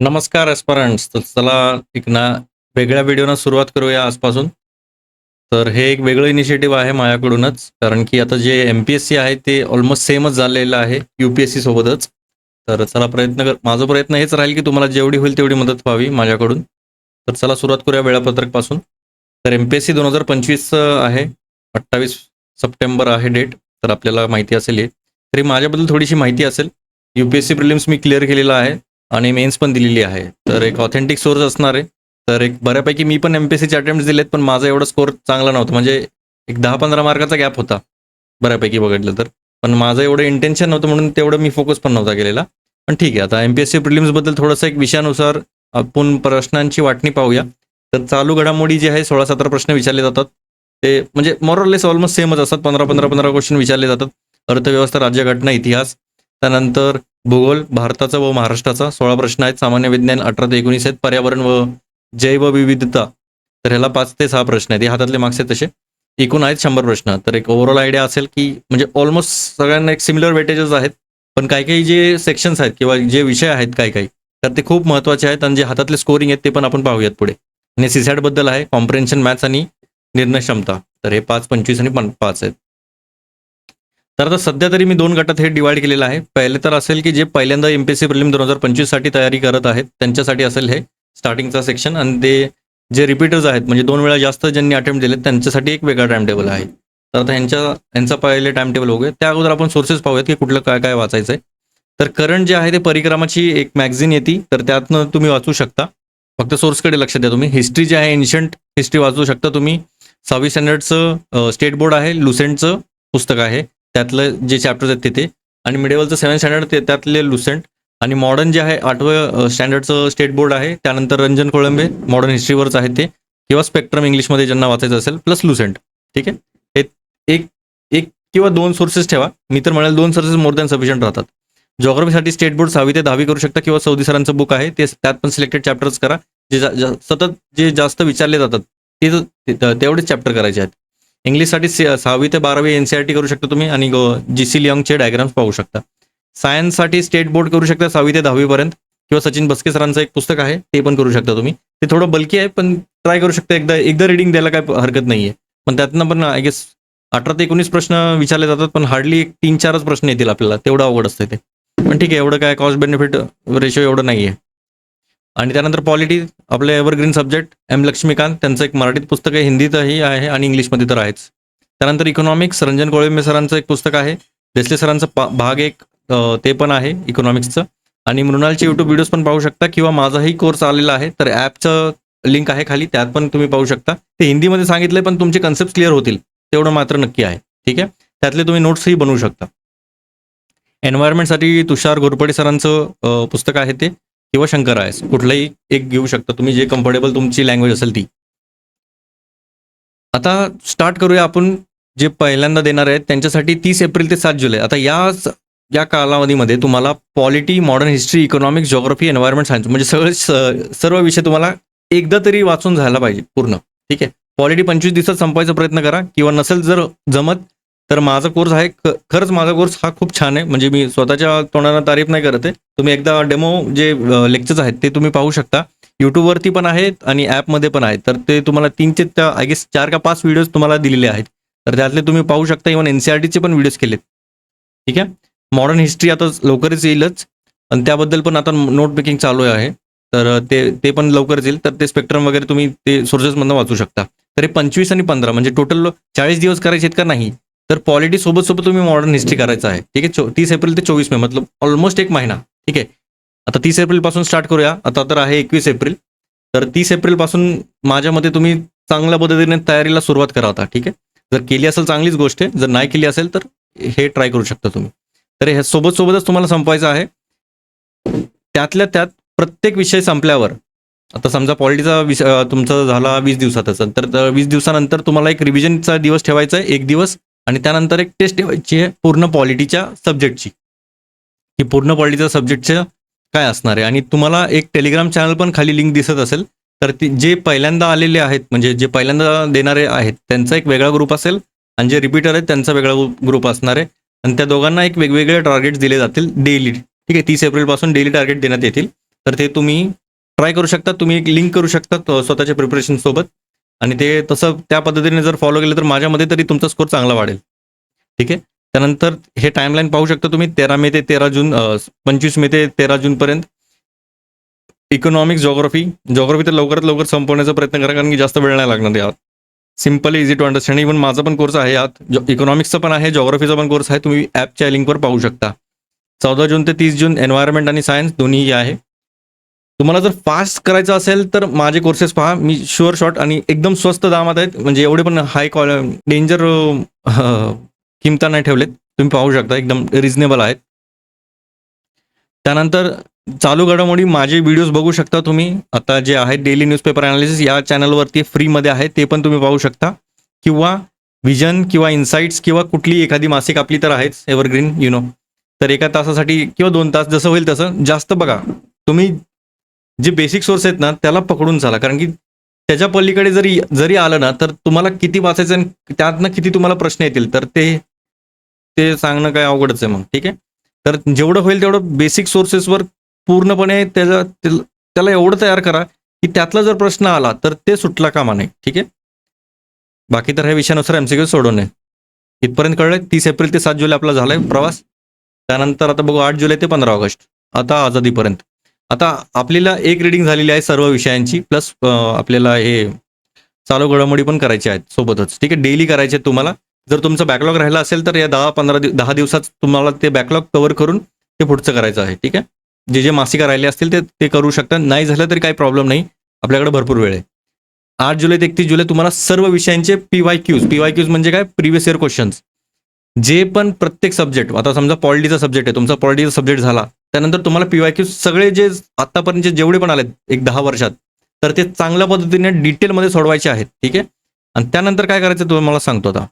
नमस्कार एस्परंट्स. तर चला एक ना वेगळ्या व्हिडिओना सुरुवात करूया आजपासून. तर हे एक वेगळं इनिशिएटिव्ह आहे माझ्याकडूनच कारण की आता जे एम पी एस सी आहे ते ऑलमोस्ट सेमच झालेलं आहे यू पी एस सी सोबतच. तर चला प्रयत्न कर माझा प्रयत्न हेच राहील की तुम्हाला जेवढी होईल तेवढी मदत व्हावी माझ्याकडून. तर चला सुरुवात करूया वेळापत्रकपासून. तर एम पी एस सी दोन हजार पंचवीस आहे अठ्ठावीस सप्टेंबर आहे डेट तर आपल्याला माहिती असेल हे. तरी माझ्याबद्दल थोडीशी माहिती असेल. U P S C prelims मी क्लिअर केलेला आहे. आणि मेन्स पण दिलेली आहे. तर एक ऑथेंटिक सोर्स असणार आहे. तर एक बऱ्यापैकी मी पण एमपीएससीचे अटेम्प्ट दिलेत पण माझा एवढा स्कोर चांगला नव्हता. म्हणजे एक दहा पंधरा मार्काचा गॅप होता बऱ्यापैकी बघितलं तर. पण माझं एवढं इंटेन्शन नव्हतं म्हणून तेवढं मी फोकस पण नव्हता केलेला. पण ठीक आहे आता एम पी एस सी प्रिलिम्सबद्दल थोडंसं एक विषयानुसार आपण प्रश्नांची वाटणी पाहूया. तर चालू घडामोडी जी आहे सोळा सतरा प्रश्न विचारले जातात. ते म्हणजे मोरलेस ऑलमोस्ट सेमच असतात. पंधरा पंधरा पंधरा क्वेश्चन विचारले जातात. अर्थव्यवस्था राज्यघटना इतिहास. त्यानंतर भूगोल भारताचा व महाराष्ट्राचा सोळा प्रश्न आहेत. सामान्य विज्ञान अठरा ते एकोणीस आहेत. पर्यावरण व जैवविविधता तर ह्याला पाच ते सहा प्रश्न आहेत. हे हातातले मार्क्स आहेत तसे. एकूण आहेत शंभर प्रश्न. तर एक ओव्हरऑल आयडिया असेल की म्हणजे ऑलमोस्ट सगळ्यांना एक सिमिलर वेटेजेस आहेत. पण काही काही जे सेक्शन्स आहेत किंवा जे विषय आहेत काही काही तर ते खूप महत्त्वाचे आहेत आणि जे हातातले स्कोरिंग आहेत ते पण आपण पाहूयात पुढे. आणि सीसॅटबद्दल आहे. कॉम्प्रेन्शन मॅथ्स आणि निर्णय क्षमता. तर हे पाच पंचवीस आणि पण पाच आहेत. तर आता सध्या तरी मी दोन गटात हे डिवाइड केलेलं आहे. पहिले तर असेल की जे पहिल्यांदा M P S C prelim दोन हजार पंचवीससाठी तयारी करत आहेत त्यांच्यासाठी असेल हे स्टार्टिंगचा सेक्शन आणि ते जे रिपीटर्स आहेत म्हणजे दोन वेळा जास्त ज्यांनी अटेम्प्ट दिले त्यांच्यासाठी एक वेगळा टाइम टेबल आहे. तर आता ह्यांच्या यांचा पहिले टाइम टेबल बघूया. त्या अगोदर आपण सोर्सेस पाहूयात की कुठलं काय काय वाचायचं आहे तर करंट जे आहे ते परिक्रमाची एक मॅगझिन येते. तर त्यातनं तुम्ही वाचू शकता. फक्त सोर्सकडे लक्ष द्या तुम्ही. हिस्ट्री जी आहे एन्शंट हिस्ट्री वाचू शकता तुम्ही. सहावी स्टँडर्डचं स्टेट बोर्ड आहे लुसेंटचं पुस्तक आहे. त्यातलं जे चॅप्टर्स आहेत तिथे. आणि मिडेवलचं सेवन स्टँडर्ड ते त्यातले लुसेंट आणि मॉडर्न जे आहे आठवं स्टँडर्डचं स्टेट बोर्ड आहे. त्यानंतर रंजन कोळंबे मॉडर्न हिस्ट्रीवरच आहे ते. किंवा स्पेक्ट्रम इंग्लिशमध्ये ज्यांना वाचायचं असेल प्लस लुसेंट ठीक आहे? हे एक एक किंवा दोन सोर्सेस ठेवा. मी तर म्हणाल दोन सोर्सेस मोर दॅन सफिशियंट राहतात. जॉग्रफीसाठी स्टेट बोर्ड सहावी ते दहावी करू शकता किंवा चौदी सरांचं बुक आहे. ते त्यात पण सिलेक्टेड चॅप्टर्स करा. जे जा- जा- सतत जे जास्त विचारले जातात ते- तेवढेच चॅप्टर करायचे आहेत. इंग्लिशसाठी सहावी ते बारावी एन सी आर टी करू शकता तुम्ही आणि जी सी लिऑंगचे डायग्राम्स पाहू शकता. सायन्ससाठी स्टेट बोर्ड करू शकता सहावी ते दहावीपर्यंत किंवा सचिन बस्के सरांचं एक पुस्तक आहे ते पण करू शकता तुम्ही. ते थोडं बल्की आहे पण ट्राय करू शकता. एकदा एकदा रिडिंग द्यायला काय हरकत नाही आहे पण त्यातनं पण आय गेस अठरा ते एकोणीस प्रश्न विचारले जातात पण हार्डली एक तीन चारच प्रश्न येतील आपल्याला. तेवढं अवघड असतं ते. पण ठीक आहे एवढं काय कॉस्ट बेनिफिट रेशो एवढं नाही आहे आणि त्यानंतर पॉलिटी आपले एव्हरग्रीन सब्जेक्ट एम लक्ष्मीकांत त्यांचं एक मराठीत पुस्तक आहे हिंदीतही आहे आणि इंग्लिशमध्ये तर आहेच. त्यानंतर इकॉनॉमिक्स रंजन कोळंबे सरांचं एक पुस्तक आहे. देसले सरांचं भाग एक ते पण आहे इकॉनॉमिक्सचं आणि मृणालचे युट्यूब व्हिडिओज पण पाहू शकता किंवा माझाही कोर्स आलेला आहे तर ॲपचं लिंक आहे खाली त्यात पण तुम्ही पाहू शकता. ते हिंदीमध्ये सांगितलंय पण तुमचे कन्सेप्ट क्लिअर होतील तेवढं मात्र नक्की आहे ठीक आहे? त्यातले तुम्ही नोट्सही बनवू शकता. एन्व्हायरमेंटसाठी तुषार घोरपडे सरांचं पुस्तक आहे ते. किंवा शंकर आहेस कुठलंही एक घेऊ शकता. तुम्ही जे कम्फर्टेबल तुमची लँग्वेज असेल ती. आता स्टार्ट करूया आपण. जे पहिल्यांदा देणार आहेत त्यांच्यासाठी तीस एप्रिल ते सात जुलै. आता या या कालावधीमध्ये तुम्हाला polity modern history economics geography environment science म्हणजे सगळे सर्व विषय तुम्हाला एकदा तरी वाचून झाला पाहिजे पूर्ण. ठीक आहे? पॉलिटी पंचवीस दिवसात संपवायचा प्रयत्न करा. किंवा नसेल जर जमत तर माझा कोर्स आहे खरंच माझा कोर्स हा खूप छान आहे. म्हणजे मी स्वतःच्या तोंडाला तारीफ नाही करत आहे. तुम्ही एकदा डेमो जे लेक्चर्स आहेत ते तुम्ही पाहू शकता. यूट्यूबवरती पण आहेत आणि ॲपमध्ये पण आहेत. तर ते तुम्हाला तीनचे त्या आय गेस चार का पाच व्हिडिओज तुम्हाला दिलेले आहेत. तर त्यातले तुम्ही पाहू शकता. इव्हन एन सी आर टीचे पण व्हिडिओज केलेत. ठीक आहे? मॉडर्न हिस्ट्री आता लवकरच येईलच. आणि त्याबद्दल पण आता नोट मेकिंग चालू आहे. तर ते ते पण लवकरच येईल. तर ते स्पेक्ट्रम वगैरे तुम्ही ते सोर्सेसमधनं वाचू शकता. तर हे पंचवीस आणि पंधरा म्हणजे टोटल चाळीस दिवस करायचे आहेत का नाही? तर पॉलिटी सोबत सोबत तुम्ही मॉडर्न हिस्ट्री करायचं आहे. ठीक आहे? चो तीस एप्रिल ते चोवीस मे मतलब ऑलमोस्ट एक महिना. ठीक आहे? आता तीस एप्रिलपासून स्टार्ट करूया. आता तर आहे एकवीस एप्रिल. तर तीस एप्रिलपासून माझ्या मते तुम्ही चांगल्या पद्धतीने तयारीला सुरुवात करा आता. ठीक आहे? जर केली असेल चांगलीच गोष्ट आहे. जर नाही केली असेल तर हे ट्राय करू शकता तुम्ही. तर हे सोबत सोबतच तुम्हाला संपवायचं आहे. त्यातल्या त्यात प्रत्येक विषय संपल्यावर आता समजा पॉलिटीचा विषय तुमचा झाला वीस दिवसातच. तर वीस दिवसानंतर तुम्हाला एक रिव्हिजनचा दिवस ठेवायचा आहे. एक दिवस आणि त्यानंतर एक टेस्ट ठेवायची आहे पूर्ण पॉलिटीच्या सब्जेक्टची की पूर्ण पॉलिटीच्या सब्जेक्टचं काय असणार आहे? आणि तुम्हाला एक टेलिग्राम चॅनल पण खाली लिंक दिसत असेल तर ती जे पहिल्यांदा आलेले आहेत म्हणजे जे पहिल्यांदा देणारे आहेत त्यांचा एक वेगळा ग्रुप असेल आणि जे रिपीटर आहेत त्यांचा वेगळा ग्रुप असणार आहे. आणि त्या दोघांना एक वेगवेगळे टार्गेट्स दिले जातील डेली ठीक आहे तीस एप्रिलपासून डेली टार्गेट देण्यात येतील. तर ते तुम्ही ट्राय करू शकता तुम्ही एक लिंक करू शकता स्वतःच्या प्रिपरेशन सोबत. आणि ते तसं त्या पद्धतीने जर फॉलो केलं तर माझ्यामध्ये तरी तुमचा स्कोर चांगला वाढेल. ठीक आहे? त्यानंतर हे टाइमलाईन पाहू शकता तुम्ही तेरा मे ते तेरा जून पंचवीस मे ते तेरा जूनपर्यंत इकॉनॉमिक्स जॉग्रफी जॉग्रफी तर लवकरात लवकर संपवण्याचा प्रयत्न करा कारण की जास्त वेळ नाही लागणार यात. Simple easy to understand even माझा पण कोर्स आहे यात. इकॉनॉमिक्सचा पण आहे जॉग्रफीचा पण कोर्स आहे. तुम्ही ॲपच्या लिंकवर पाहू शकता. चौदा जून ते तीस जून एन्व्हायरमेंट आणि सायन्स दोन्ही आहे. तुम्हाला जर फास्ट करायचं असेल तर माझे कोर्सेस पहा. मी शुअर शॉट आणि एकदम स्वस्त दामात आहेत. म्हणजे एवढे पण हाय क्वाल डेंजर किमता नाही ठेवलेत. तुम्ही पाहू शकता एकदम रिझनेबल आहेत. त्यानंतर चालू घडामोडी माझे व्हिडिओज बघू शकता तुम्ही. आता जे आहेत डेली न्यूजपेपर अनालिसिस या चॅनलवरती फ्रीमध्ये आहे ते पण तुम्ही पाहू शकता. किंवा विजन किंवा इन्साईट्स किंवा कुठली एखादी मासिक आपली तर आहेच एव्हरग्रीन यु नो तर एका तासासाठी किंवा दोन तास जसं होईल तसं जास्त बघा. तुम्ही जे बेसिक सोर्स आहेत ना त्याला पकडून चाला. कारण की त्याच्या पलीकडे जरी जरी आलं ना तर तुम्हाला किती वाचायचं आणि त्यातनं किती तुम्हाला प्रश्न येतील तर ते ते सांगणं काय अवघडच आहे मग ठीक आहे? तर जेवढं होईल तेवढं बेसिक सोर्सेसवर पूर्णपणे त्याचा त्याला त्याला एवढं तयार करा की त्यातला जर प्रश्न आला तर ते सुटला कामा नाही ठीक आहे? बाकी तर ह्या विषयानुसार एमसीक्यू सोडवणे इथपर्यंत कळलंय तीस एप्रिल ते सात जुलै आपला झालाय प्रवास. त्यानंतर आता बघू आठ जुलै ते पंधरा ऑगस्ट. आता आझादीपर्यंत. आता आपल्याला एक रीडिंग झालेली आहे सर्व विषयांची प्लस आपल्याला हे चालू घडामोडी पण करायची आहेत सोबतच. ठीक आहे? डेली करायचे आहेत तुम्हाला. जर तुमचा बॅकलॉग राहिला असेल तर या दहा पंधरा दिव दहा दिवसात तुम्हाला ते बॅकलॉग कव्हर करून ते पुढचं करायचं आहे. ठीक आहे? जे जे मासिका राहिले असतील ते ते करू शकता. नाही झालं तरी काही प्रॉब्लेम नाही. आपल्याकडे भरपूर वेळ आहे. आठ जुलै ते एकतीस जुलै तुम्हाला सर्व विषयांचे P Y Qs P Y Qs म्हणजे काय? प्रिव्हियस इयर क्वेश्चन्स जे पण प्रत्येक सब्जेक्ट आता समजा पॉलिटीचा सब्जेक्ट आहे. तुमचा पॉलिटीचा सब्जेक्ट झाला. त्यानंतर तुम्हाला पी वाय क्यू सगळे जे आतापर्यंत जेवढे पण आलेत एक दहा वर्षात तर ते चांगल्या पद्धतीने डिटेलमध्ये सोडवायचे आहेत ठीक आहे? आणि त्यानंतर काय करायचं तुम्हाला सांगतो आता.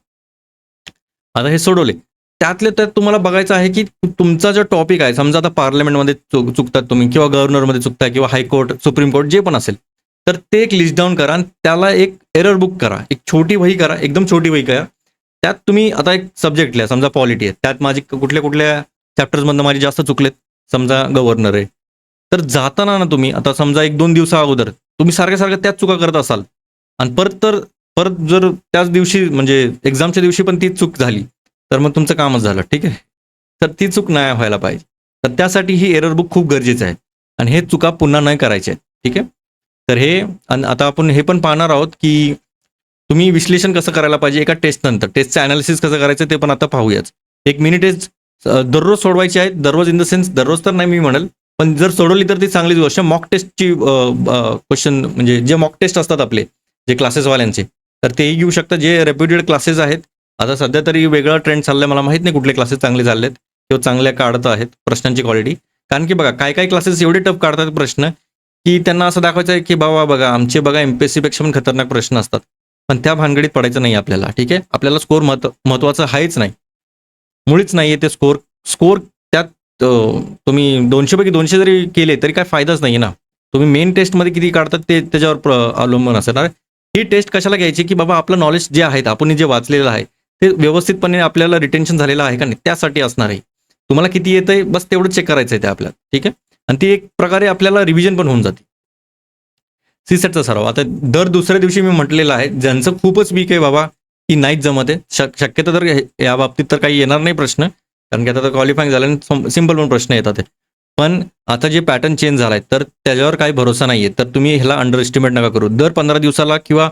आता हे सोडवले. त्यातले त्यात तुम्हाला बघायचं आहे की तुमचा जो टॉपिक आहे समजा आता पार्लमेंटमध्ये चुक चुकतात तुम्ही किंवा गव्हर्नरमध्ये चुकता किंवा हायकोर्ट सुप्रीम कोर्ट जे पण असेल तर ते एक लिस्ट डाऊन करा आणि त्याला एक एरर बुक करा. एक छोटी वही करा एकदम छोटी वही करा. त्यात तुम्ही आता एक सब्जेक्ट लिहा समजा पॉलिटी आहे. त्यात माझी कुठल्या कुठल्या चॅप्टर्समधनं माझे जास्त चुकलेत समजा गव्हर्नर आहे. तर जाताना ना तुम्ही आता समजा एक दोन दिवसा अगोदर तुम्ही सारख्या सारख्या त्याच चुका करत असाल. आणि परत तर परत जर त्याच दिवशी म्हणजे एक्झामच्या दिवशी पण ती चूक झाली तर मग तुमचं कामच झालं ठीक आहे? तर ती चूक नाही व्हायला पाहिजे. तर त्यासाठी ही एरर बुक खूप गरजेचं आहे. आणि हे चुका पुन्हा नाही करायच्या आहेत ठीक आहे? तर हे आणि आता आपण हे पण पाहणार आहोत की तुम्ही विश्लेषण कसं करायला पाहिजे एका टेस्ट नंतर. टेस्टचं अनालिसिस कसं करायचं ते पण आता पाहूयाच. एक मिनी टेस्ट दररोज सोडवायची आहेत. दररोज इन द सेन्स दररोज तर नाही मी म्हणेल पण जर सोडवली तर ती चांगलीच गोष्ट. मॉक टेस्टची क्वेश्चन म्हणजे जे मॉक टेस्ट असतात आपले जे क्लासेसवाल्यांचे तर तेही घेऊ शकता. जे रेप्युटेड क्लासेस आहेत आता सध्या तरी वेगळा ट्रेंड चाललाय. मला माहीत नाही कुठले क्लासेस चांगले चाललेत किंवा चांगल्या काढत आहेत प्रश्नांची क्वालिटी कारण की बघा काय काय क्लासेस एवढे टफ काढतात प्रश्न की त्यांना असं दाखवायचं आहे की बाबा बघा आमचे बघा एमपीएससी पेक्षा पण खतरनाक प्रश्न असतात. पण त्या भानगडीत पडायचं नाही आपल्याला ठीक आहे? आपल्याला स्कोर महत्त्व महत्वाचं आहेच नाही. मुळीच नाही आहे ते स्कोर. स्कोर त्यात तुम्ही दोनशेपैकी दोनशे जरी केले तरी काय फायदाच नाही ना. तुम्ही मेन टेस्टमध्ये किती काढतात ते त्याच्यावर अवलंबून असणार ही टेस्ट कशाला घ्यायची की बाबा आपलं नॉलेज जे आहेत आपण जे वाचलेलं आहे ते व्यवस्थितपणे आपल्याला रिटेन्शन झालेलं आहे का नाही त्यासाठी असणार आहे. तुम्हाला किती येत आहे बस तेवढं चेक करायचं आहे ते आपल्याला ठीक आहे? आणि ती एक प्रकारे आपल्याला रिव्हिजन पण होऊन जाते. सी सेटचा सराव. आता दर दुसऱ्या दिवशी मी म्हटलेलं आहे ज्यांचं खूपच वीक आहे बाबा की नाहीच जमत आहे. शक शक्यता तर या बाबतीत तर काही येणार नाही प्रश्न. कारण की आता तर क्वालिफाईंग झाल्याने सिंपल पण प्रश्न येतात पण आता जे पॅटर्न चेंज झालाय तर त्याच्यावर काही भरोसा नाही आहे तर तुम्ही ह्याला अंडर एस्टिमेट नका करू. दर पंधरा दिवसाला किंवा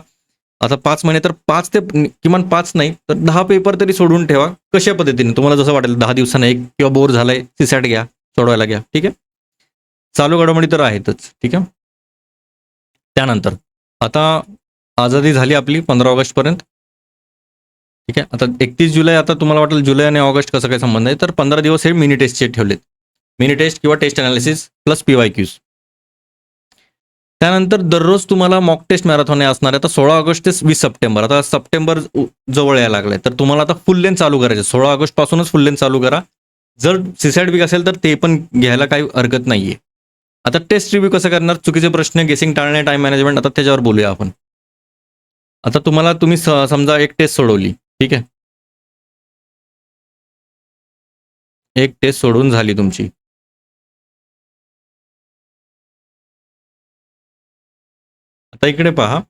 आता पाच महिने तर पाच ते किमान पाच नाही तर दहा पेपर तरी सोडून ठेवा कशा पद्धतीने. तुम्हाला जसं वाटेल दहा दिवसानं एक किंवा बोर झालाय सीसॅट घ्या सोडवायला घ्या. ठीक आहे? चालू घडामोडी तर आहेतच. ठीक आहे? त्यानंतर आता आझादी झाली आपली पंधरा ऑगस्टपर्यंत. ठीक आहे? आता एकतीस जुलै आता तुम्हाला वाटेल जुलै आणि ऑगस्ट कसं काय संबंध आहे तर पंधरा दिवस हे मिनी टेस्टचे ठेवलेत. मिनी टेस्ट किंवा test analysis plus P Y Qs त्यानंतर दररोज तुम्हाला मॉक टेस्ट मॅरेथॉन असणार आहे. आता सोळा ऑगस्ट ते वीस सप्टेंबर आता सप्टेंबर जवळ यायला लागलाय. तर तुम्हाला आता फुल लेन चालू करायचे सोळा ऑगस्ट पासूनच फुल लेन चालू करा. जर सिसाईड वीक असेल तर ते पण घ्यायला काही हरकत नाहीये. आता टेस्ट रिव्ह्यू कसं करणार? चुकीचे प्रश्न गेसिंग टाळणे टाइम मॅनेजमेंट आता त्याच्यावर बोलूया आपण. आता तुम्हाला तुम्ही समजा एक टेस्ट सोडवली. ठीक आहे. एक टेस्ट सोडून झाली तुमची. आता इकडे पहा.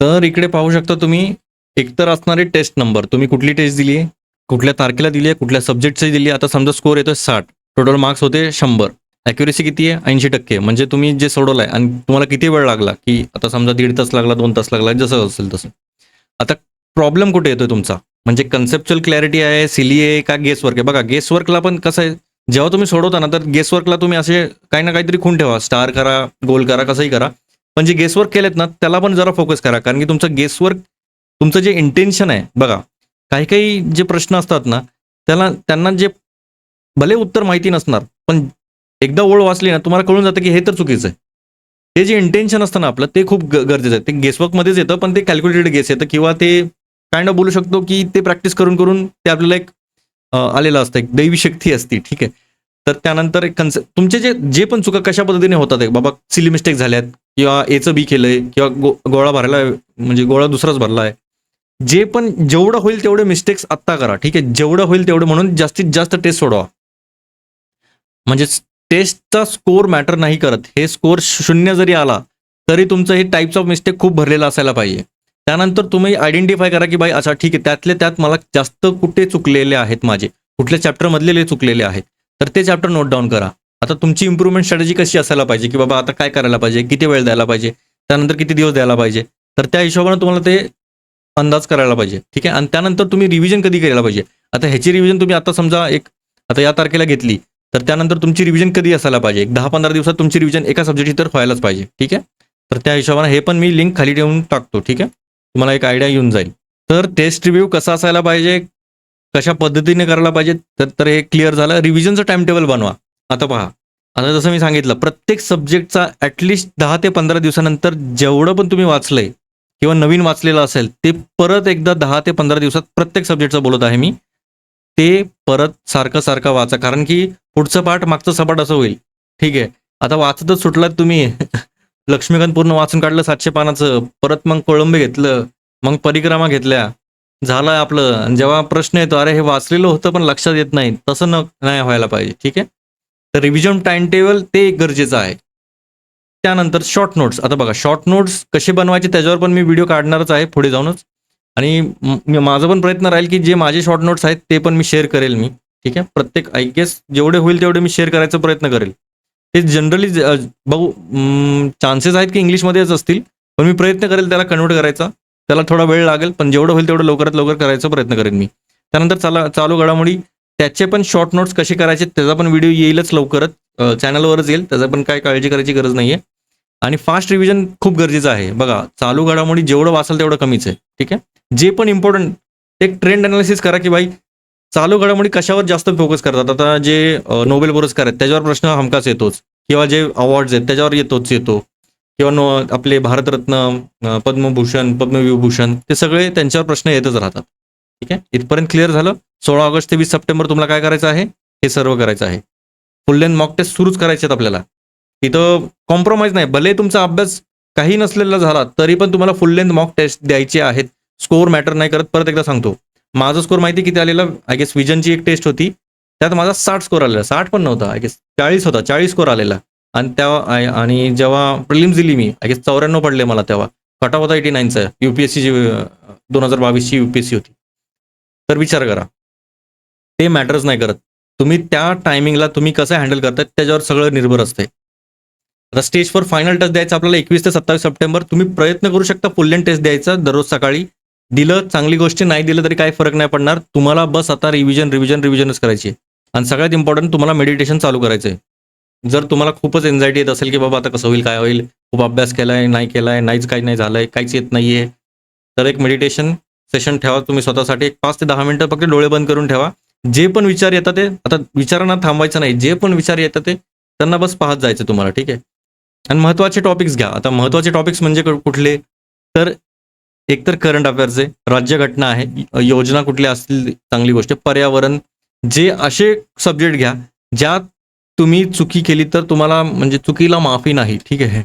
तर इकडे पाहू शकता तुम्ही एकतर असणारे टेस्ट नंबर तुम्ही कुठली टेस्ट दिली आहे? कुठल्या तारखेला दिली आहे? कुठल्या सब्जेक्टची दिली आहे? आता समजा स्कोर येतोय साठ. टोटल मार्क्स होते शंभर. ॲक्युरेसी किती आहे? ऐंशी टक्के. म्हणजे तुम्ही जे सोडवलं आहे आणि तुम्हाला किती वेळ लागला? की आता समजा दीड तास लागला दोन तास लागला जसं असेल तसं. आता प्रॉब्लेम कुठे येतोय तुमचा? म्हणजे कन्सेप्च्युअल क्लॅरिटी आहे सिली आहे का गेस वर्क आहे? बघा गेस वर्कला पण कसं आहे जेव्हा तुम्ही सोडवता ना तर गेस वर्कला तुम्ही असे काही ना काहीतरी खून ठेवा. स्टार करा गोल करा कसंही करा. पण जे गेस वर्क केलेत ना त्याला पण जरा फोकस करा. कारण की तुमचं गेस वर्क तुमचं जे इंटेन्शन आहे बघा काही काही जे प्रश्न असतात ना त्याला त्यांना जे भले उत्तर माहिती नसणार पण एकदा ओळ वाचली ना तुम्हाला कळून जातं की हे तर चुकीचं आहे. ते जे इंटेन्शन असतं ना आपलं ते खूप गरजेचं आहे. ते गेसवर्कमध्येच येतं पण ते कॅल्क्युलेटेड गेस येतं किंवा ते काइंड ऑफ बोलू शकतो की ते प्रॅक्टिस करून करून ते आपल्याला एक आलेलं असतं एक दैवी शक्ती असती ठीक आहे? तर त्यानंतर एक कन्सेप्ट तुमचे जे जे पण चुका कशा पद्धतीने होतात एक बाबा सिली मिस्टेक झाल्यात किंवा एचं बी केलंय किंवा गो गोळा भरला म्हणजे गोळा दुसराच भरला आहे जे पण जेवढं होईल तेवढे मिस्टेक्स आत्ता करा ठीक आहे? जेवढं होईल तेवढं म्हणून जास्तीत जास्त टेस्ट सोडवा. म्हणजे टेस्टचा स्कोर मॅटर नाही करत. हे स्कोर शून्य जरी आला तरी तुमचं हे टाईप्स ऑफ मिस्टेक खूप भरलेलं असायला पाहिजे. त्यानंतर तुम्ही आयडेंटिफाय करा की बाई अच्छा ठीक आहे त्यातले त्यात मला जास्त कुठे चुकलेले आहेत माझे? कुठल्या चॅप्टरमधले चुकलेले आहेत? तर ते चॅप्टर नोट डाऊन करा. आता तुमची इम्प्रूव्हमेंट स्ट्रॅटेजी कशी असायला पाहिजे? की बाबा आता काय करायला पाहिजे? किती वेळ द्यायला पाहिजे? त्यानंतर किती दिवस द्यायला पाहिजे? तर त्या हिशोबाने तुम्हाला ते अंदाज करायला पाहिजे. ठीक आहे? आणि त्यानंतर तुम्ही रिव्हिजन कधी करायला पाहिजे? आता ह्याची रिव्हिजन तुम्ही आता समजा एक आता या तारखेला घेतली तर त्यानंतर तुमची रिव्हिजन कधी असायला पाहिजे? एक दहा पंधरा दिवसात तुमची रिव्हिजन एका सब्जेक्टची तर व्हायलाच पाहिजे. ठीक आहे? तर त्या हिशोबाने हे पण मी लिंक खाली ठेवून टाकतो. ठीक आहे? तुम्हाला एक आयडिया येऊन जाईल. तर टेस्ट रिव्ह्यू कसा असायला पाहिजे? कशा पद्धतीने करायला पाहिजे? तर तर हे क्लिअर झालं. रिव्हिजनचं टाइम टेबल बनवा. आता पहा. आता जसं मी सांगितलं प्रत्येक सब्जेक्टचा ॲटलिस्ट दहा ते पंधरा दिवसानंतर जेवढं पण तुम्ही वाचलंय किंवा नवीन वाचलेलं असेल ते परत एकदा दहा ते पंधरा दिवसात प्रत्येक सब्जेक्टचं बोलत आहे मी. ते परत सारखं सारखं वाचा. कारण की पुढचं पाठ मागचं सपाट असं होईल. ठीक आहे. आता वाचतच सुटलात तुम्ही. लक्ष्मीकांत पूर्ण वाचून काढलं सातशे पानाचं. परत मग कोळंबे घेतलं मग परिक्रमा घेतल्या. झालं आपलं. जेव्हा प्रश्न येतो अरे हे वाचलेलं होतं पण लक्षात येत नाही. तसं न नाही व्हायला पाहिजे ठीक आहे? तर रिव्हिजन टाइम टेबल ते गरजेचं आहे. त्यानंतर शॉर्ट नोट्स आता बघा शॉर्ट नोट्स कसे बनवायचे त्याच्यावर पण मी व्हिडिओ काढणारच आहे पुढे जाऊनच. आणि माझा पण प्रयत्न राहील की जे माझे शॉर्ट नोट्स आहेत ते पण मी शेअर करेल मी ठीक आहे? प्रत्येक आय गेस जेवढे होईल तेवढे मी शेअर करायचा प्रयत्न करेल. ते जनरली बघू चान्सेस आहेत की इंग्लिशमध्येच असतील पण मी प्रयत्न करेल त्याला कन्वर्ट करायचा. त्याला थोडा वेळ लागेल पण जेवढं होईल तेवढं लवकरात लवकर करायचा प्रयत्न करेन मी. त्यानंतर चाला चालू घडामोडी. त्याचे पण शॉर्ट नोट्स कसे करायचे त्याचा पण व्हिडिओ येईलच लवकरच. चॅनलवरच येईल त्याचा पण काय काळजी करायची गरज नाही आहे आणि फास्ट रिव्हिजन खूप गरजेचं आहे. बघा चालू घडामोडी जेवढं वाचाल तेवढं कमीच आहे. ठीक आहे? जे पण इम्पॉर्टंट एक ट्रेंड अनालिसिस करा की बाई चालू घडामोडी कशावर जास्त फोकस करतात? आता जे नोबेल पुरस्कार आहेत त्याच्यावर प्रश्न हमखास येतोच. किंवा जे अवॉर्ड्स आहेत त्याच्यावर येतोच येतो. किंवा नो आपले भारतरत्न पद्मभूषण पद्मविभूषण ते सगळे त्यांच्यावर प्रश्न येतच राहतात. ठीक आहे? इथपर्यंत क्लिअर झालं? सोळा ऑगस्ट ते वीस सप्टेंबर तुम्हाला काय करायचं आहे? हे सर्व करायचं आहे. फुल लेन मॉक टेस्ट सुरूच करायचे आहेत आपल्याला. इथं कॉम्प्रोमाइज नाही. भले तुमचा अभ्यास काही नसलेला झाला तरी पण तुम्हाला फुल लेंथ मॉक टेस्ट द्यायचे आहेत. स्कोर मॅटर नाही करत. परत एकदा सांगतो. माझा स्कोर माहिती किती आलेला? आय गेस विजनची एक टेस्ट होती. त्यात माझा साठ स्कोर आलेला. साठ पण नव्हता. आय गेस चाळीस होता. चाळीस स्कोर आलेला. आणि तेव्हा आणि जेव्हा प्रिलिम्स दिली मी आय गेस चौऱ्याण्णव पडले मला तेव्हा. कट होता एटी नाईनचा युपीएससी जी दोन हजार बावीसची युपीएससी होती. तर विचार करा. ते मॅटर्स नाही करत. तुम्ही त्या टायमिंगला तुम्ही कसं हँडल करतात त्याच्यावर सगळं निर्भर असते आता स्टेज फॉर फायनल टेस्ट द्यायचा आपल्याला एकवीस ते सत्तावीस सप्टेंबर. तुम्ही प्रयत्न करू शकता फुल टेस्ट द्यायचा दररोज सकाळी. दिलं चांगली गोष्ट नाही दिलं तरी काही फरक नाही पडणार. तुम्हाला बस आता रिव्हिजन रिव्हिजन रिव्हिजनच करायची आणि सगळ्यात इम्पॉर्टंट तुम्हाला मेडिटेशन चालू करायचं आहे जर तुम्हाला खूपच एन्झायटी येत असेल की बाबा आता कसं होईल काय होईल खूप अभ्यास केलाय नाही केलाय नाहीच काही नाही झालंय काहीच येत नाहीये तर एक मेडिटेशन सेशन ठेवा तुम्ही स्वतःसाठी. एक पाच ते दहा मिनिटं फक्त डोळे बंद करून ठेवा. जे पण विचार येतात ते आता विचारांना थांबायचं नाही. जे पण विचार येतात ते त्यांना बस पाहत जायचं तुम्हाला ठीक आहे? आणि महत्त्वाचे टॉपिक्स घ्या. आता महत्त्वाचे टॉपिक्स म्हणजे कुठले? तर एकतर करंट अफेअर्स आहे राज्यघटना आहे योजना कुठल्या असतील चांगली गोष्ट पर्यावरण जे असे सब्जेक्ट घ्या ज्यात तुम्ही चुकी केली तर तुम्हाला म्हणजे चुकीला माफी नाही ठीक आहे?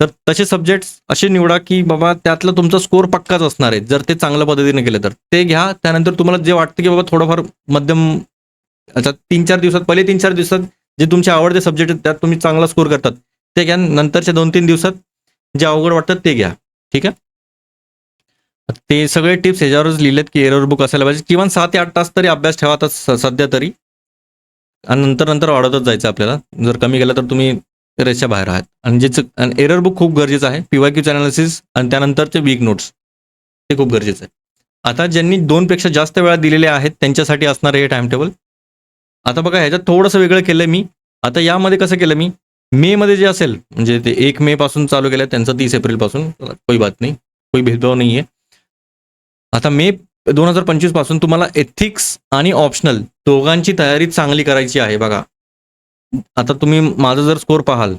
तर तसे सब्जेक्ट्स असे निवडा की बाबा त्यातला तुमचा स्कोर पक्काच असणार आहे जर ते चांगल्या पद्धतीने केले तर. ते घ्या त्यानंतर तुम्हाला जे वाटतं की बाबा थोडंफार मध्यम अच्छा तीन चार दिवसात पहिले तीन चार दिवसात जे तुमचे आवडते सब्जेक्ट आहेत त्यात तुम्ही चांगला स्कोर करतात ते घ्या नंतरच्या दोन तीन दिवसात जे अवघड वाटतात ते घ्या ठीक आहे? ते सगळे टिप्स ह्याच्यावरच लिहिलेत की एरर बुक असायला पाहिजे. किमान सात ते आठ तास तरी अभ्यास ठेवा आता सध्या तरी. आणि नंतर नंतर वाढतच जायचं आपल्याला. जर कमी केलं तर तुम्ही रेसच्या बाहेर आहात. आणि जे एरर बुक खूप गरजेचं आहे. पीवाय क्यूचं अनालिसिस आणि त्यानंतरचे वीक नोट्स ते खूप गरजेचं आहे. आता ज्यांनी दोनपेक्षा जास्त वेळा दिलेले आहेत त्यांच्यासाठी असणार हे टाइम टेबल आता बघा ह्याच्यात थोडंसं वेगळं केलं मी. आता यामध्ये कसं केलं मी? मे मध्ये जे असेल म्हणजे ते एक मे पासून चालू केलं त्यांचं तीस एप्रिलपासून. कोई बात नाही. कोई भेदभाव नाही आहे आता मे दोन हजार पंचवीसपासून तुम्हाला एथिक्स आणि ऑप्शनल दोघांची तयारी चांगली करायची आहे बघा. आता तुम्ही माझा जर स्कोर पाहाल.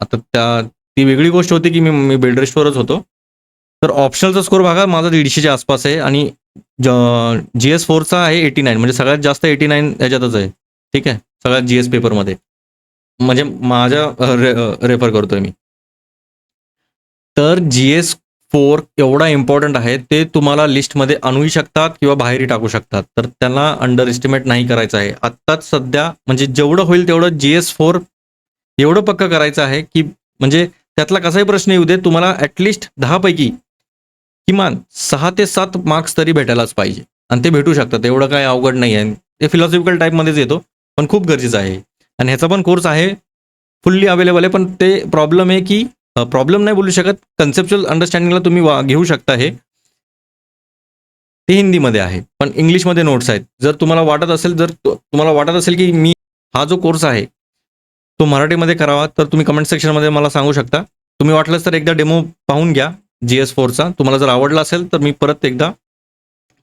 आता त्या ती वेगळी गोष्ट होती की मी मी बेडरेस्टवरच होतो. तर ऑप्शनलचा स्कोर बघा माझा दीडशेच्या आसपास आहे आणि जी एस फोरचा आहे एटी नाईन म्हणजे सगळ्यात जास्त एटी नाईन ह्याच्यातच आहे. ठीक आहे? सगळ्यात जी एस पेपरमध्ये म्हणजे माझ्या रे, रेफर करतोय मी. तर जी एस फोर एवढा इम्पॉर्टंट आहे ते तुम्हाला लिस्टमध्ये आणूही शकतात किंवा बाहेरही टाकू शकतात. तर त्यांना अंडर एस्टिमेट नाही करायचं आहे. आत्ताच सध्या म्हणजे जेवढं होईल तेवढं जी एस फोर एवढं पक्क करायचं आहे की म्हणजे त्यातला कसाही प्रश्न येऊ दे तुम्हाला ॲटलिस्ट दहापैकी किमान सहा ते सात मार्क्स तरी भेटायलाच पाहिजे. आणि ते भेटू शकतात. एवढं काय अवघड नाही आहे. ते फिलॉसॉफिकल टाईपमध्येच येतो पण खूप गरजेचं आहे. आणि ह्याचा पण कोर्स आहे फुल्ली अवेलेबल आहे. पण ते प्रॉब्लेम आहे की प्रॉब्लेम नाही बोलू शकत. कन्सेप्च्युअल अंडरस्टँडिंगला तुम्ही वा- घेऊ शकता हे. ते हिंदीमध्ये आहे पण इंग्लिशमध्ये नोट्स आहेत. जर तुम्हाला वाटत असेल जर तुम्हाला वाटत असेल की मी हा जो कोर्स आहे तो मराठीमध्ये करावा तर तुम्ही कमेंट सेक्शनमध्ये मला सांगू शकता. तुम्ही वाटलंच तर एकदा डेमो पाहून घ्या जी एस फोरचा तुम्हाला जर आवडला असेल तर मी परत एकदा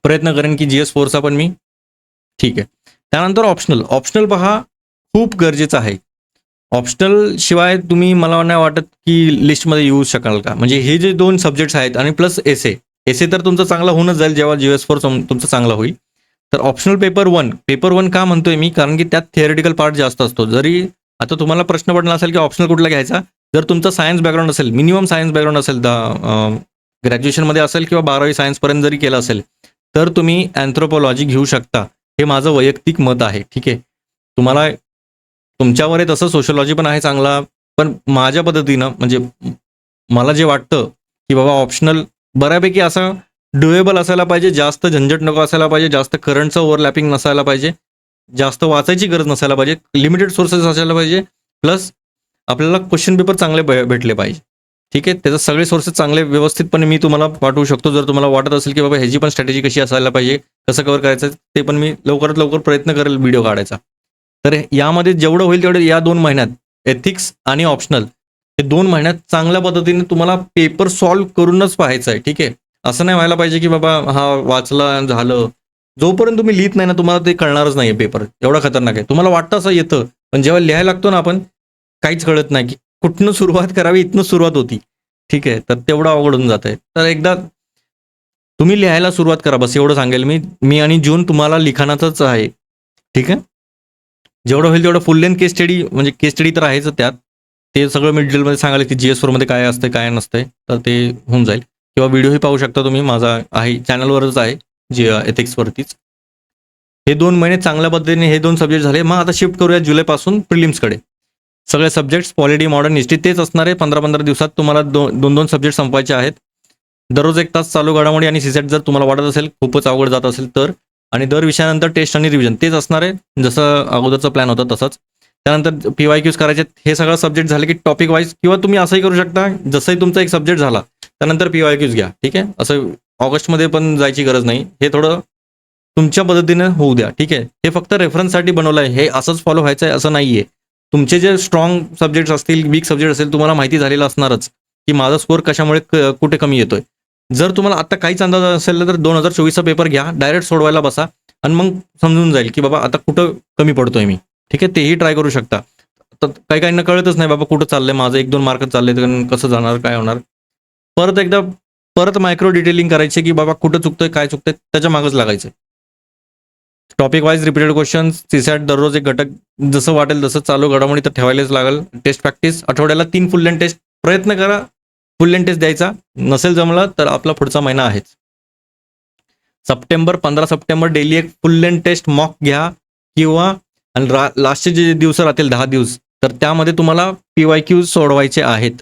प्रयत्न करेन की जी एस फोरचा पण मी. ठीक आहे. त्यानंतर ऑप्शनल ऑप्शनल पहा खूप गरजेचं आहे. ऑप्शनल शिवाय तुम्ही मला नाही वाटत की लिस्टमध्ये येऊ शकाल का? म्हणजे हे जे दोन सब्जेक्ट्स आहेत आणि प्लस एसे एसे तर तुमचं चांगलं होऊनच जाईल जेव्हा जी एस फोर तुमचं चांगलं होईल. तर optional paper one paper one का म्हणतोय मी? कारण की त्यात थिअरिटिकल पार्ट जास्त असतो. जरी आता तुम्हाला प्रश्न पडला असेल की ऑप्शनल कुठला घ्यायचा? जर तुमचा सायन्स बॅकग्राऊंड असेल मिनिमम सायन्स बॅकग्राऊंड असेल द ग्रॅज्युएशनमध्ये असेल किंवा बारावी सायन्सपर्यंत जरी केलं असेल तर तुम्ही अँथ्रोपॉलॉजी घेऊ शकता. हे माझं वैयक्तिक मत आहे. ठीक आहे? तुम्हाला तुमच्यावर आहे तसं सोशलॉजी पण आहे चांगला पण माझ्या पद्धतीनं म्हणजे मला जे वाटतं की बाबा ऑप्शनल बऱ्यापैकी असं डुएबल असायला पाहिजे जास्त झंझट नको असायला पाहिजे जास्त करंटचं ओव्हरलॅपिंग नसायला पाहिजे जास्त वाचायची गरज नसायला पाहिजे लिमिटेड सोर्सेस असायला पाहिजे प्लस आपल्याला क्वेश्चन पेपर चांगले भेटले पाहिजे. ठीक आहे? त्याचे सगळे सोर्सेस चांगले व्यवस्थितपणे मी तुम्हाला पाठवू शकतो. जर तुम्हाला वाटत असेल की बाबा ह्याची पण स्ट्रॅटेजी कशी असायला पाहिजे कसं कव्हर करायचं ते पण मी लवकरात लवकर प्रयत्न करेल व्हिडिओ काढायचा. तर यामध्ये जेवढं होईल तेवढं या दोन महिन्यात एथिक्स आणि ऑप्शनल हे दोन महिन्यात चांगल्या पद्धतीने तुम्हाला पेपर सॉल्व्ह करूनच पाहायचं आहे ठीक आहे? असं नाही व्हायला पाहिजे की बाबा हा वाचला झालं. जोपर्यंत तुम्ही लिहित नाही ना तुम्हाला ते कळणारच नाही पेपर एवढा खतरनाक आहे. तुम्हाला वाटतं असं येतं पण जेव्हा लिहायला लागतो ना आपण काहीच कळत नाही की कुठनं सुरुवात करावी इथनं सुरुवात होती. ठीक आहे? तर तेवढं अवघड होऊन जात आहे तर एकदा तुम्ही लिहायला सुरुवात करा बस एवढं सांगेल मी. मी आणि जून तुम्हाला लिखाणाचाच आहे. ठीक आहे? जेवढं होईल तेवढं फुल लेंथ केस स्टडी म्हणजे केस स्टडी तर आहेच त्यात. ते सगळं मी डिटेलमध्ये सांगायला की जी एस फोरमध्ये काय असतं काय नसतंय तर ते होऊन जाईल. किंवा व्हिडिओही पाहू शकता तुम्ही माझा आहे चॅनलवरच आहे जी एथिक्सवरतीच हे दोन महिने चांगल्या पद्धतीने हे दोन सब्जेक्ट झाले. मग आता शिफ्ट करूया जुलैपासून प्रिलिम्सकडे सगळे सब्जेक्ट्स पॉलिटी मॉडर्न हिस्ट्री तेच असणार आहे. पंधरा पंधरा दिवसात तुम्हाला दोन दोन दोन सब्जेक्ट संपवायचे आहेत. दररोज एक तास चालू घडामोडी आणि सीसेट जर तुम्हाला वाटत असेल खूपच अवघड जात असेल तर आणि दर विषयानंतर टेस्ट आणि रिव्हिजन तेच असणार आहे. जसं अगोदरचा प्लॅन होता तसंच. त्यानंतर पी वाय क्यूज करायचे हे सगळं सब्जेक्ट झाले की टॉपिक वाईज किंवा तुम्ही असंही करू शकता जसंही तुमचा एक सब्जेक्ट झाला त्यानंतर पी वाय क्यूज घ्या ठीक आहे? असं ऑगस्टमध्ये पण जायची गरज नाही. हे थोडं तुमच्या पद्धतीने होऊ द्या ठीक आहे? हे फक्त रेफरन्ससाठी बनवलं आहे. हे असंच फॉलो व्हायचं आहे असं नाही आहे तुमचे जे स्ट्रॉंग सब्जेक्ट्स असतील वीक सब्जेक्ट असेल तुम्हाला माहिती झालेलं असणारच की माझा स्कोअर कशामुळे कुठे कमी येतोय. जर तुम्हाला आता काहीच अंदाज असेल तर दोन हजार चोवीसचा पेपर घ्या डायरेक्ट सोडवायला बसा आणि मग समजून जाईल की बाबा आता कुठं कमी पडतोय मी. ठीक आहे? तेही ट्राय करू शकता. तर काही काहींना कळतच नाही बाबा कुठं चाललंय माझं एक दोन मार्क चालले तर कसं जाणार काय होणार. परत एकदा परत मायक्रो डिटेलिंग करायचे की बाबा कुठं चुकतंय काय चुकतंय त्याच्या मागच लागायचं. Topic wise repeated question CSAT दररोज एक घटक जसं वाटेल तसं चालू घडामोडी तर ठेवायलाच लागेल. टेस्ट प्रॅक्टिस आठवड्याला तीन फुल लेन टेस्ट प्रयत्न करा. फुल लेंथ टेस्ट द्यायचा. नसेल जमलं तर आपला पुढचा महिना आहेच. सप्टेंबर पंधरा सप्टेंबर डेली एक फुल लेंथ टेस्ट मॉक घ्या किंवा आणि लास्टचे जे दिवस राहतील दहा दिवस तर त्यामध्ये तुम्हाला पी वाय क्यू सोडवायचे आहेत.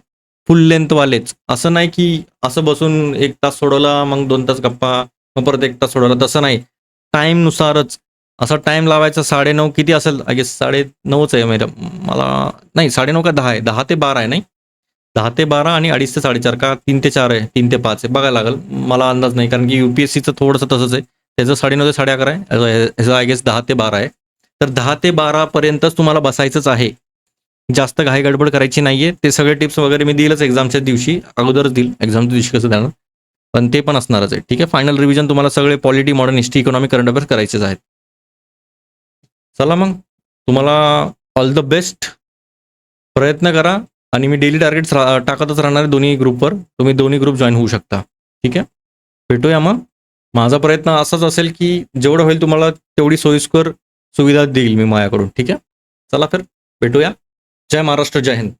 फुल लेंथवालेच असं नाही की असं बसून एक तास सोडवला मग दोन तास गप्पा मग परत एक तास सोडवला. तसं नाही. टाईमनुसारच असा टाइम लावायचा साडेनऊ किती असेल? आय गेस साडे नऊच आहे मॅडम मला नाही साडेनऊ का दहा आहे? दहा ते बारा आहे नाही? दहा ते बारा आणि अडीच ते साडेचार का तीन ते चार आहे तीन ते पाच आहे. बघायला लागेल. मला अंदाज नाही कारण की युपीएससीचं थोडंसं तसंच आहे. त्याचं साडेनऊ ते साडे अकरा आहे. ह्याचं आय गेस दहा ते बारा आहे. तर दहा ते बारापर्यंतच तुम्हाला बसायचंच आहे. जास्त घाई गडबड करायची नाहीये. ते सगळे टिप्स वगैरे मी देईलच एक्झामच्या दिवशी. अगोदरच देईल एक्झामच्या दिवशी कसं देणार पण ते पण असणारच आहे. ठीक आहे? फायनल रिव्हिजन तुम्हाला सगळे polity modern history economic current affairs करायचेच आहेत. चला मग. तुम्हाला ऑल द बेस्ट प्रयत्न करा. आणि मी डेली टार्गेट्स टाकतच राहणार आहे दोन्ही ग्रुपवर तुम्ही दोन्ही ग्रुप जॉईन होऊ शकता. ठीक आहे? भेटूया मग. माझा प्रयत्न असाच असेल की जेवढं होईल तुम्हाला तेवढी सोयीस्कर सुविधा देईल मी माझ्याकडून. ठीक आहे? चला फिर भेटूया. जय महाराष्ट्र जय हिंद.